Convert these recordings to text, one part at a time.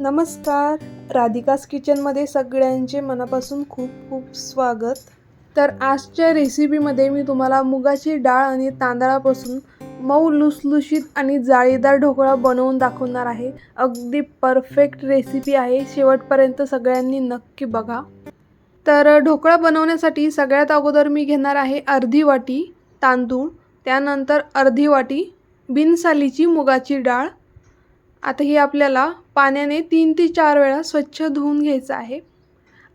नमस्कार. राधिकास किचनमध्ये सगळ्यांचे मनापासून खूप खूप स्वागत. तर आजच्या रेसिपीमध्ये मी तुम्हाला मुगाची डाळ आणि तांदळापासून मऊ लुसलुशीत आणि जाळीदार ढोकळा बनवून दाखवणार आहे. अगदी परफेक्ट रेसिपी आहे. शेवटपर्यंत सगळ्यांनी नक्की बघा. तर ढोकळा बनवण्यासाठी सगळ्यात अगोदर मी घेणार आहे अर्धी वाटी तांदूळ त्यानंतर अर्धी वाटी बिनसालीची मुगाची डाळ आता ही आपल्याला पाण्याने तीन ते चार वेळा स्वच्छ धुवून घ्यायचं आहे.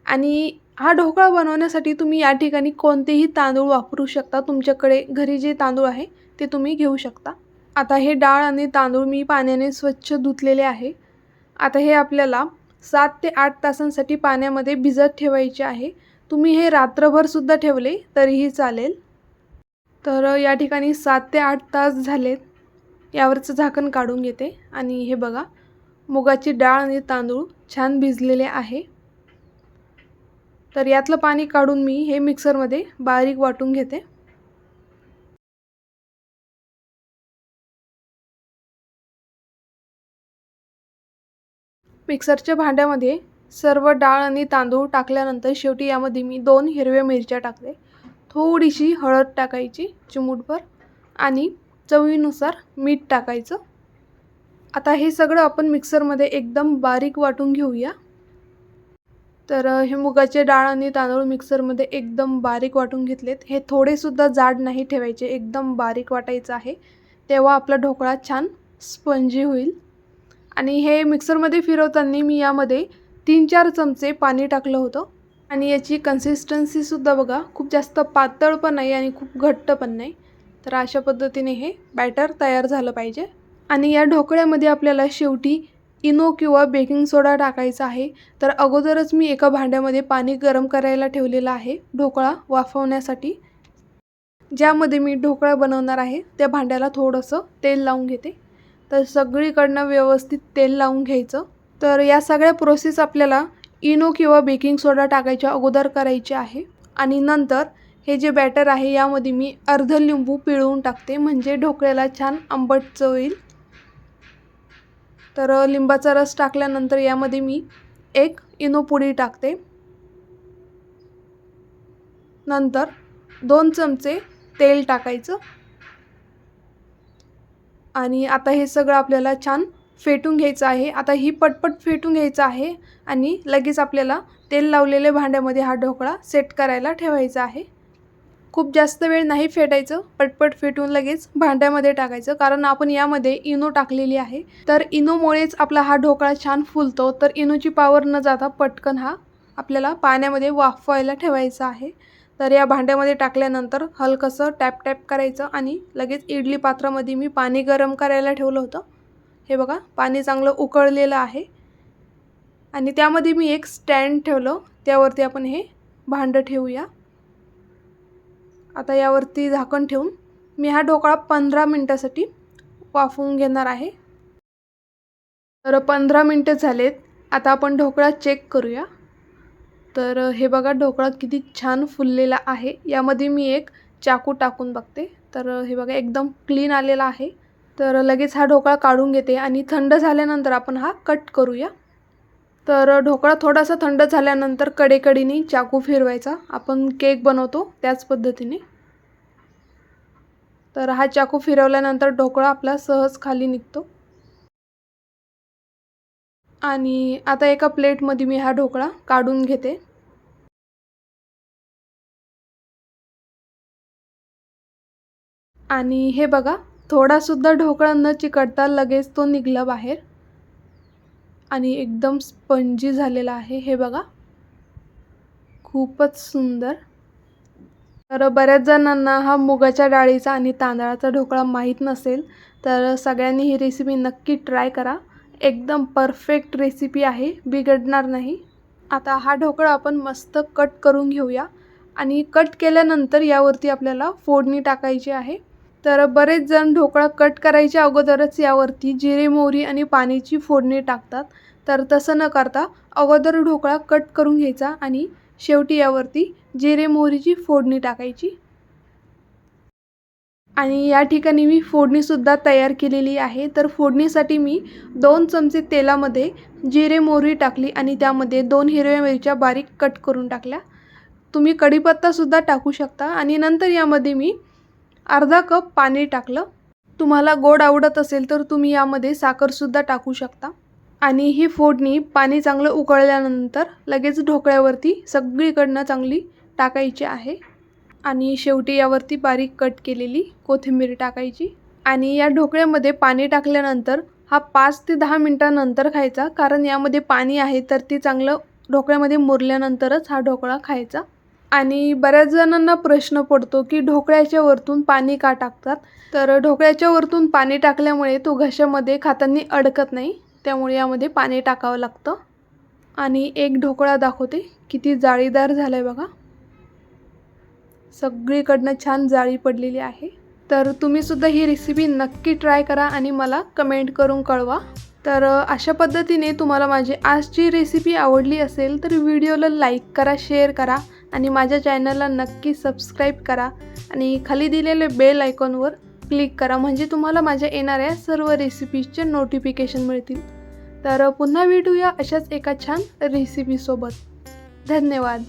आणि हा ढोकळा बनवण्यासाठी तुम्ही या ठिकाणी कोणतेही तांदूळ वापरू शकता. तुमच्याकडे घरी जे तांदूळ आहे ते तुम्ही घेऊ शकता. आता हे डाळ आणि तांदूळ मी पाण्याने स्वच्छ धुतलेले आहे. आता हे आपल्याला सात ते आठ तासांसाठी पाण्यामध्ये भिजत ठेवायचे आहे. तुम्ही हे रात्रभरसुद्धा ठेवले तरीही चालेल. तर या ठिकाणी सात ते आठ तास झालेत. यावरचं झाकण काढून घेते. आणि हे बघा मुगाची डाळ आणि तांदूळ छान भिजलेले आहे. तर यातलं पाणी काढून मी हे मिक्सरमध्ये बारीक वाटून घेते. मिक्सरच्या भांड्यामध्ये सर्व डाळ आणि तांदूळ टाकल्यानंतर शेवटी यामध्ये मी दोन हिरव्या मिरच्या टाकते. थोडीशी हळद टाकायची चिमूटभर आणि चवीनुसार मीठ टाकायचं. आता हे सगळं आपण मिक्सरमध्ये एकदम बारीक वाटून घेऊया. तर हे मुगाचे डाळ आणि तांदूळ मिक्सरमध्ये एकदम बारीक वाटून घेतलेत. हे थोडेसुद्धा जाड नाही ठेवायचे एकदम बारीक वाटायचं आहे. तेव्हा आपला ढोकळा छान स्पंजी होईल. आणि हे मिक्सरमध्ये फिरवताना मी यामध्ये तीन चार चमचे पाणी टाकलं होतं. आणि याची कन्सिस्टन्सीसुद्धा बघा खूप जास्त पातळ पण नाही आणि खूप घट्ट पण नाही. तर अशा पद्धतीने हे बॅटर तयार झालं पाहिजे. आणि या ढोकळ्यामध्ये आपल्याला शेवटी इनो किंवा बेकिंग सोडा टाकायचा आहे. तर अगोदरच मी एका भांड्यामध्ये पाणी गरम करायला ठेवलेलं आहे ढोकळा वाफवण्यासाठी. ज्यामध्ये मी ढोकळा बनवणार आहे त्या भांड्याला थोडंसं तेल लावून घेते. तर सगळीकडनं व्यवस्थित तेल लावून घ्यायचं. तर या सगळ्या प्रोसेस आपल्याला इनो किंवा बेकिंग सोडा टाकायच्या अगोदर करायचे आहे. आणि नंतर हे जे बॅटर आहे यामध्ये मी अर्ध लिंबू पिळवून टाकते. म्हणजे ढोकळ्याला छान आंबट चव येईल. तर लिंबाचा रस टाकल्यानंतर यामध्ये मी एक इनो पुडी टाकते. नंतर दोन चमचे तेल टाकायचं. आणि आता हे सगळं आपल्याला छान फेटून घ्यायचं आहे. आता ही पटपट फेटून घ्यायचं आहे आणि लगेच आपल्याला तेल लावलेल्या भांड्यामध्ये हा ढोकळा सेट करायला ठेवायचा आहे. खूप जास्त वेळ नाही फेटायचं पटपट फेटून लगेच भांड्यामध्ये टाकायचं. कारण आपण यामध्ये इनो टाकलेली आहे. तर इनोमुळेच आपला हा ढोकळा छान फुलतो. तर इनोची पावर न जाता पटकन हा आपल्याला पाण्यामध्ये वाफवायला ठेवायचा आहे. तर या भांड्यामध्ये टाकल्यानंतर हलकंसं टॅप टॅप करायचं आणि लगेच इडली पात्रामध्ये मी पाणी गरम करायला ठेवलं होतं. हे बघा पाणी चांगलं उकळलेलं आहे. आणि त्यामध्ये मी एक स्टँड ठेवलं. त्यावरती आपण हे भांडं ठेवूया. आता यावरती झाकण ठेवून मी हा ढोकळा पंधरा मिनटासाठी वाफवून घेणार आहे. तर पंधरा मिनटं झालेत. आता आपण ढोकळा चेक करूया. तर हे बघा ढोकळा किती छान फुललेला आहे. यामध्ये मी एक चाकू टाकून बघते. तर हे बघा एकदम क्लीन आलेला आहे. तर लगेच हा ढोकळा काढून घेते आणि थंड झाल्यानंतर आपण हा कट करूया. तर ढोकळा थोडासा थंड झाल्यानंतर कडेकडीने चाकू फिरवायचा. आपण केक बनवतो त्याच पद्धतीने. तर हा चाकू फिरवल्यानंतर ढोकळा आपला सहज खाली निघतो. आणि आता एका प्लेटमध्ये मी हा ढोकळा काढून घेते. आणि हे बघा थोडासुद्धा ढोकळा न चिकटता लगेच तो निघला बाहेर. आणि एकदम स्पंजी झालेला आहे. हे बघा. खूपच सुंदर. तर बऱ्याच जणांना हा मुगाच्या डाळीचा आणि तांदळाचा ढोकळा माहीत नसेल तर सगळ्यांनी ही रेसिपी नक्की ट्राय करा. एकदम परफेक्ट रेसिपी आहे. बिघडणार नाही. आता हा ढोकळा आपण मस्त कट करून घेऊया. आणि कट केल्यानंतर यावरती आपल्याला फोडणी टाकायची आहे. तर बरेच जण ढोकळा कट करायच्या अगोदरच यावरती जिरे मोहरी आणि पाण्याची फोडणी टाकतात. तर तसं न करता अगोदर ढोकळा कट करून घ्यायचा आणि शेवटी यावरती जिरे मोहरीची फोडणी टाकायची. आणि या ठिकाणी मी फोडणीसुद्धा तयार केलेली आहे. तर फोडणीसाठी मी दोन चमचे तेलामध्ये जिरे मोहरी टाकली आणि त्यामध्ये दोन हिरव्या मिरच्या बारीक कट करून टाकल्या. तुम्ही कढीपत्तासुद्धा टाकू शकता. आणि नंतर यामध्ये मी अर्धा कप पाणी टाकलं. तुम्हाला गोड आवडत असेल तर तुम्ही यामध्ये साखरसुद्धा टाकू शकता. आणि ही फोडणी पाणी चांगलं उकळल्यानंतर लगेच ढोकळ्यावरती सगळीकडनं चांगली टाकायची आहे. आणि शेवटी यावरती बारीक कट केलेली कोथिंबीर टाकायची. आणि या ढोकळ्यामध्ये पाणी टाकल्यानंतर हा पाच ते दहा मिनटानंतर खायचा कारण यामध्ये पाणी आहे तर ते चांगलं ढोकळ्यामध्ये मुरल्यानंतरच हा ढोकळा खायचा. आणि बऱ्याच जणांना प्रश्न पडतो की ढोकळ्याच्या वरतून पाणी का टाकतात? तर ढोकळ्याच्या वरतून पाणी टाकल्यामुळे तो घशामध्ये खातांनी अडकत नाही त्यामुळे यामध्ये पाणी टाकावं लागतं. आणि एक ढोकळा दाखवते किती जाळीदार झाला आहे बघा. सगळीकडनं छान जाळी पडलेली आहे. तर तुम्हीसुद्धा ही रेसिपी नक्की ट्राय करा आणि मला कमेंट करून कळवा. तर अशा पद्धतीने तुम्हाला माझी आजची रेसिपी आवडली असेल तर व्हिडिओला लाईक करा शेअर करा. आणि माझ्या चॅनलला नक्की सबस्क्राईब करा आणि खाली दिलेले बेल आयकॉनवर क्लिक करा म्हणजे तुम्हाला माझ्या येणाऱ्या सर्व रेसिपीजचे नोटिफिकेशन मिळतील. तर पुन्हा भेटूया अशाच एका छान रेसिपीसोबत धन्यवाद.